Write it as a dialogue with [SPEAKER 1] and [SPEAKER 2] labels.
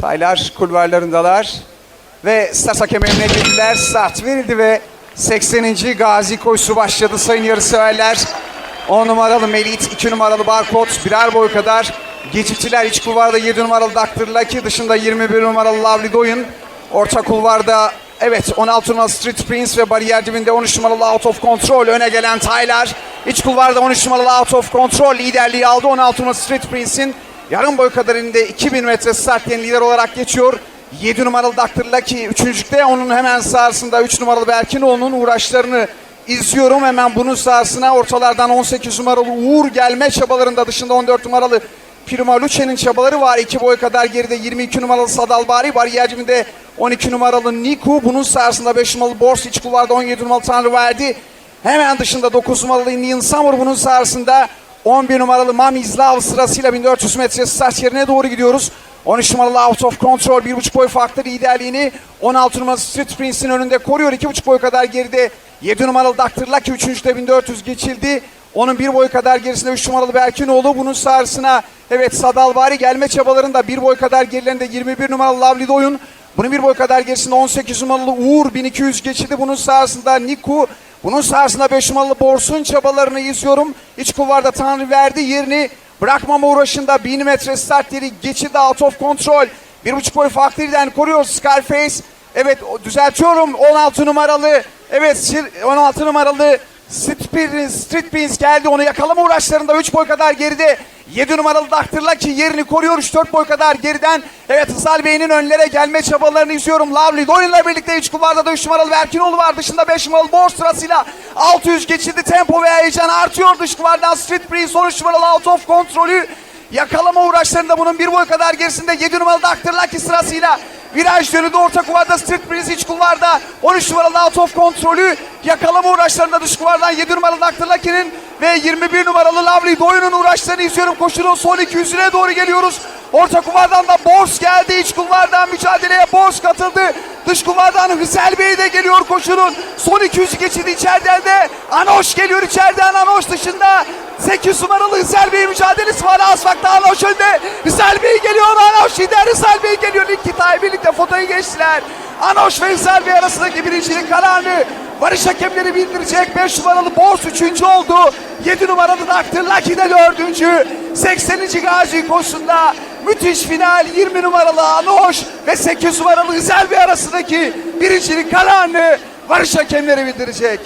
[SPEAKER 1] Taylar kulvarlarındalar. Ve start hakemlerine girdiler. Start verildi ve 80. Gazi koşusu başladı sayın yarışseverler. 10 numaralı Melit, 2 numaralı Barkod birer boy kadar geciktiler. İç kulvarda 7 numaralı Dr. Lucky, dışında 21 numaralı Lovely Doyun. Orta kulvarda evet 16 numaralı Street Prince ve bariyer dibinde 13 numaralı Out of Control öne gelen Taylar. İç kulvarda 13 numaralı Out of Control liderliği aldı. 16 numaralı Street Prince'in yarım boy kadar elinde 2000 metre start yeni lider olarak geçiyor. 7 numaralı Dr. Lucky üçüncülükte onun hemen sağrısında 3 numaralı Berkinoğlu'nun uğraşlarını izliyorum. Hemen bunun sahasına ortalardan 18 numaralı Uğur gelme çabalarında dışında 14 numaralı Prima Luce'nin çabaları var. 2 boy kadar geride 22 numaralı Sadal Bari. Bariyerciminde 12 numaralı Niku. Bunun sahasında 5 numaralı Bors. iç kulvarda 17 numaralı Tanrı verdi. Hemen dışında 9 numaralı Indian Summer bunun sahasında 11 numaralı Mami's Love sırasıyla 1400 metre start yerine doğru gidiyoruz. 13 numaralı Out of Control 1.5 boy farklı liderliğini 16 numaralı Street Prince'in önünde koruyor. 2.5 boy kadar geride 7 numaralı Dr. Lucky 3. 1400 geçildi. Onun bir boy kadar gerisinde 3 numaralı Berkinoğlu. Bunun sahasına evet Sadalvari gelme çabalarında bir boy kadar gerilerinde 21 numaralı Lovely Doyun. Bunun bir boy kadar gerisinde 18 numaralı Uğur 1200 geçildi. Bunun sahasında Niku. Bunun sahasında 5 numaralı Borsun çabalarını izliyorum. İç kulvarda Tanrı verdi yerini bırakmama uğraşında 1000 metre start yeri geçildi out of control. Bir buçuk boy farklı yerden koruyor Scarface. Evet düzeltiyorum 16 numaralı. Evet Sir- 16 numaralı Street, Street Beans geldi. Onu yakalama uğraşlarında 3 boy kadar geride. 7 numaralı Dr. Lucky yerini koruyor 3-4 boy kadar geriden. Evet Hızal Bey'in önlere gelme çabalarını izliyorum. Lovely Doyun'la birlikte iç kulvarda da 3 numaralı Berkinoğlu var. Dışında 5 numaralı Bor sırasıyla 600 geçildi. Tempo ve heyecan artıyor. Dış kulvardan Street Breeze 13 numaralı Out of Kontrolü Yakalama uğraşlarında bunun bir boy kadar gerisinde 7 numaralı Dr. Lucky sırasıyla viraj dönüdü orta kuvarda Street Breeze iç kulvarda 13 numaralı out of kontrolü yakalama uğraşlarında dış kuvardan 7 numaralı Dr. Lucky'nin ve 21 numaralı Lovely Doyun'un uğraşlarını izliyorum. Koşunun son 200'üne doğru geliyoruz. Orta kuvardan da Bors geldi. iç kulvardan mücadeleye Bors katıldı. Dış kuvardan Hüsel Bey de geliyor koşunun. Son 200'ü geçildi içeriden de. Anoş geliyor içeriden Anoş dışında. 8 numaralı Bey mücadelesi var. Asfak'ta Anoş önde. Bey geliyor. Anoş lider Bey geliyor. İlk kitayı birlikte fotoyu geçtiler. Anoş ve Bey arasındaki birincilik kararını Barış hakemleri bildirecek. 5 numaralı Bors 3. oldu. 7 numaralı Dr. Lucky de 4. 80. Gazi koşusunda müthiş final 20 numaralı Anoş ve 8 numaralı Bey arasındaki birincilik kararını Barış hakemleri bildirecek.